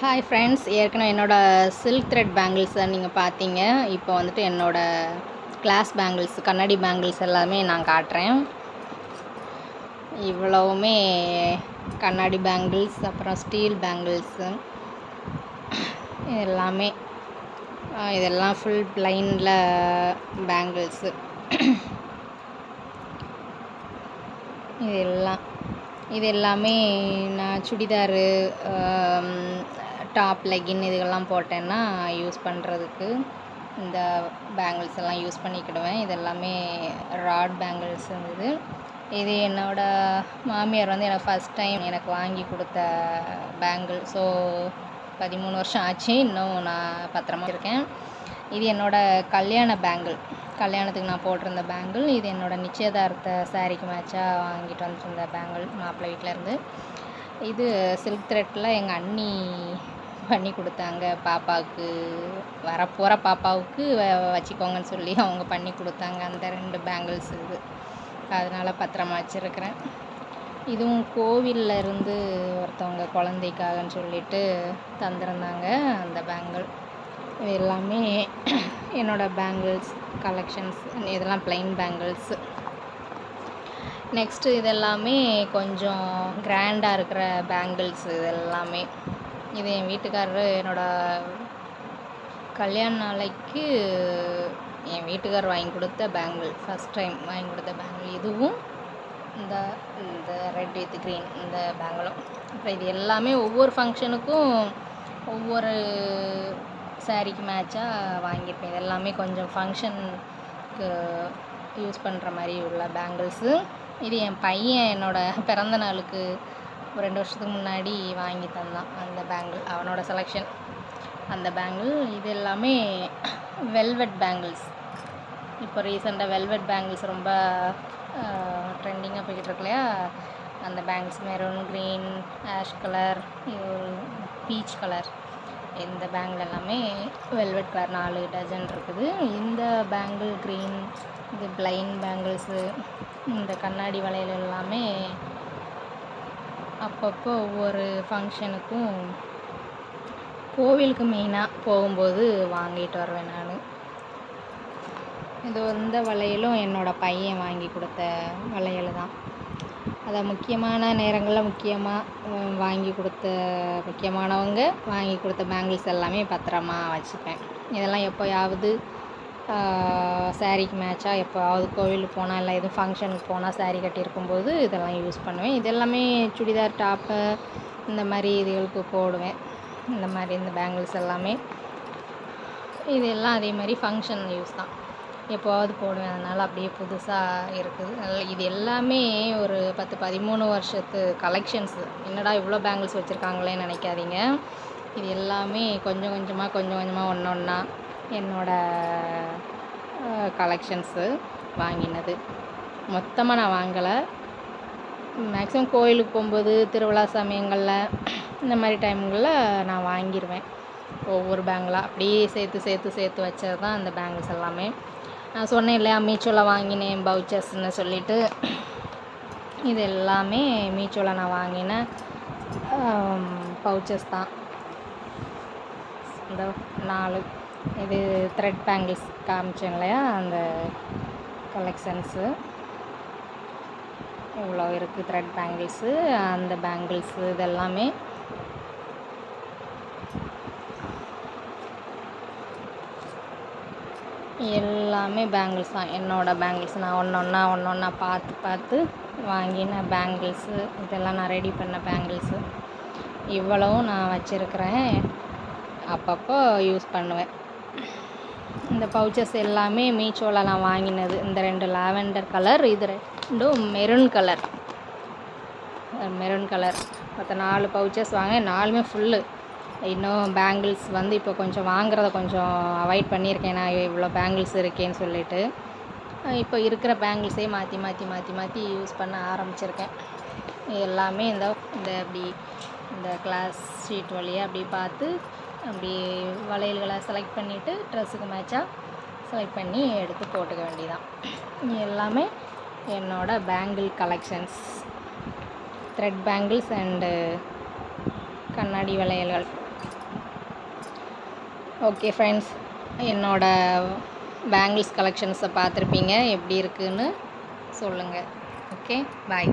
Hi friends ஏற்கனவே என்னோடய silk thread பேங்கிள்ஸை நீங்கள் பார்த்தீங்க. இப்போ வந்துட்டு என்னோடய கிளாஸ் பேங்கிள்ஸ் கண்ணாடி பேங்கிள்ஸ் எல்லாமே நான் காட்டுறேன். இவ்வளவுமே கண்ணாடி பேங்கிள்ஸ் அப்புறம் ஸ்டீல் பேங்கிள்ஸு எல்லாமே. இதெல்லாம் ஃபுல் பிளைனில் பேங்கிள்ஸு இது எல்லாம் இது எல்லாமே நான் சுடிதாரு டாப் லெகின் இதுகெல்லாம் போட்டேன்னா யூஸ் பண்ணுறதுக்கு இந்த பேங்கிள்ஸ் எல்லாம் யூஸ் பண்ணிக்கிடுவேன். இது எல்லாமே ராட் பேங்கிள்ஸ் இருந்தது இது என்னோடய மாமியார் வந்து எனக்கு ஃபஸ்ட் டைம் எனக்கு வாங்கி கொடுத்த பேங்கிள். ஸோ பதிமூணு வருஷம் ஆச்சு. இன்னும் நான் பத்திரமா இருக்கேன். இது என்னோடய கல்யாண பேங்கிள் கல்யாணத்துக்கு நான் போட்டிருந்த பேங்கிள் இது என்னோடய நிச்சயதார்த்த சாரீக்கு மேட்சாக வாங்கிட்டு வந்துருந்த பேங்கிள் மாப்பிள்ளை வீட்டிலேருந்து இது சில்க் த்ரெட்டில் எங்கள் அண்ணி பண்ணி கொடுத்தாங்க. பாப்பாவுக்கு வரப்போகிற பாப்பாவுக்கு வச்சுக்கோங்கன்னு சொல்லி அவங்க பண்ணி கொடுத்தாங்க. அந்த ரெண்டு பேங்கிள்ஸ் இது. அதனால் பத்திரமா வச்சுருக்கிறேன். இதுவும் கோவில்ல இருந்து ஒருத்தவங்க குழந்தைக்காகன்னு சொல்லிட்டு தந்திருந்தாங்க அந்த பேங்கிள் இது எல்லாமே என்னோடய பேங்கிள்ஸ் கலெக்ஷன்ஸ் இதெல்லாம் ப்ளைன் பேங்கிள்ஸ் நெக்ஸ்ட்டு இதெல்லாமே கொஞ்சம் கிராண்டாக இருக்கிற பேங்கிள்ஸ் இது எல்லாமே. இது என் வீட்டுக்காரரு என்னோடய கல்யாண நாளைக்கு என் வீட்டுக்காரர் வாங்கி கொடுத்த பேங்கிள் ஃபஸ்ட் டைம் வாங்கி கொடுத்த பேங்கிள் இதுவும் இந்த இந்த ரெட் வித் க்ரீன் இந்த பேங்கிளும் அப்புறம் இது எல்லாமே ஒவ்வொரு ஃபங்க்ஷனுக்கும் ஒவ்வொரு சாரீக்கு மேட்சாக வாங்கியிருப்பேன். இது எல்லாமே கொஞ்சம் ஃபங்க்ஷனுக்கு யூஸ் பண்ணுற மாதிரி உள்ள பேங்கிள்ஸு இது என் பையன் என்னோட பிறந்த நாளுக்கு ஒரு ரெண்டு வருஷத்துக்கு முன்னாடி வாங்கி தந்தான் அந்த பேங்கிள் அவனோட செலெக்ஷன் அந்த பேங்கிள் இது எல்லாமே வெல்வெட் பேங்கிள்ஸ் இப்போ ரீசெண்டாக வெல்வெட் பேங்கிள்ஸ் ரொம்ப ட்ரெண்டிங்காக போய்கிட்டு இருக்கு இல்லையா அந்த bangles maroon green ash colour இது பீச் கலர். இந்த பேங்கிள் எல்லாமே வெல்வெட் கலர் நாலு டஜன் இருக்குது. இந்த பேங்கிள் க்ரீன் இது பிளைன் பேங்கிள்ஸு இந்த கண்ணாடி வளையல் எல்லாமே அப்பப்போ ஒவ்வொரு ஃபங்க்ஷனுக்கும் கோவிலுக்கு மெயினாக போகும்போது வாங்கிட்டு வருவேன் நான். இது இந்த வளையலும் என்னோடய பையன் வாங்கி கொடுத்த வளையல் தான். அதை முக்கியமான நேரங்களில் முக்கியமாக வாங்கி கொடுத்த முக்கியமானவங்க வாங்கி கொடுத்த பேங்கிள்ஸ் எல்லாமே பத்திரமா வச்சுப்பேன். இதெல்லாம் எப்போயாவது சாரீக்கு மேட்சாக எப்போயாவது கோவிலுக்கு போனால் இல்லை எதுவும் ஃபங்க்ஷனுக்கு போனால் saree கட்டியிருக்கும்போது இதெல்லாம் யூஸ் பண்ணுவேன். இது எல்லாமே சுடிதார் டாப்பு இந்த மாதிரி இதுகளுக்கு போடுவேன். இந்த மாதிரி இந்த பேங்கிள்ஸ் எல்லாமே. இது எல்லாம் அதே மாதிரி ஃபங்க்ஷன் யூஸ் தான். எப்போவாவது போடுவேன். அதனால் அப்படியே புதுசாக இருக்குது. இது எல்லாமே ஒரு பத்து பதிமூணு வருஷத்து கலெக்ஷன்ஸு என்னடா இவ்வளோ பேங்கிள்ஸ் வச்சுருக்காங்களேன்னு நினைக்காதீங்க. இது எல்லாமே கொஞ்சம் கொஞ்சமாக கொஞ்சம் கொஞ்சமாக ஒன்று ஒன்றா என்னோடய கலெக்ஷன்ஸு வாங்கினது. மொத்தமாக நான் வாங்கலை. மேக்ஸிமம் கோயிலுக்கு போகும்போது திருவிழா சமயங்களில் இந்த மாதிரி டைம்களில் நான் வாங்கிடுவேன் ஒவ்வொரு பேங்கிளாக அப்படியே சேர்த்து சேர்த்து சேர்த்து வச்சது தான் அந்த பேங்கிள்ஸ் எல்லாமே. நான் சொன்னேன் இல்லையா மீச்சோவில் வாங்கினேன் பவுச்சர்ஸ்னு சொல்லிட்டு. இது எல்லாமே மீச்சோவில் நான் வாங்கின பவுச்சஸ் தான். இந்த நாலு இது த்ரெட் பேங்கிள்ஸ் காமிச்சேன் இல்லையா அந்த கலெக்ஷன்ஸு இவ்வளோ இருக்குது த்ரெட் பேங்கிள்ஸு அந்த பேங்கிள்ஸு இதெல்லாமே எல்லாமே பேங்கிள்ஸ் தான். என்னோட பேங்கிள்ஸ் நான் ஒன்று ஒன்றா ஒன்று ஒன்றா பார்த்து பார்த்து வாங்கின பேங்கிள்ஸு இதெல்லாம் நான் ரெடி பண்ண பேங்கிள்ஸு இவ்வளவும் நான் வச்சுருக்கிறேன். அப்பப்போ யூஸ் பண்ணுவேன். இந்த பவுச்சஸ் எல்லாமே மீச்சோவில் நான் வாங்கினது. இந்த ரெண்டு லாவெண்டர் கலர் இது ரெண்டும் மெரூன் கலர் மெரூன் கலர் மற்ற நாலு பவுச்சஸ் வாங்க நாலுமே ஃபுல்லு இன்னும் பேங்கிள்ஸ் வந்து இப்போ கொஞ்சம் வாங்குறத கொஞ்சம் அவாய்ட் பண்ணியிருக்கேன். நான் இவ்வளோ பேங்கிள்ஸ் இருக்கேன்னு சொல்லிட்டு. இப்போ இருக்கிற பேங்கிள்ஸே மாற்றி மாற்றி மாற்றி மாற்றி யூஸ் பண்ண ஆரம்பிச்சிருக்கேன். எல்லாமே இந்த இந்த அப்படி இந்த கிளாஸ் ஷீட் வழியாக அப்படி பார்த்து அப்படி வளையல்களை செலக்ட் பண்ணிவிட்டு ட்ரெஸ்ஸுக்கு மேட்சாக செலக்ட் பண்ணி எடுத்து போட்டுக்க வேண்டியதான் எல்லாமே என்னோடய bangle collections thread bangles and கண்ணாடி வளையல்கள். ஓகே ஃப்ரெண்ட்ஸ் என்னோட பேங்கிள்ஸ் கலெக்ஷன்ஸை பார்த்துருப்பீங்க. எப்படி இருக்குதுன்னு சொல்லுங்கள் ஓகே பாய்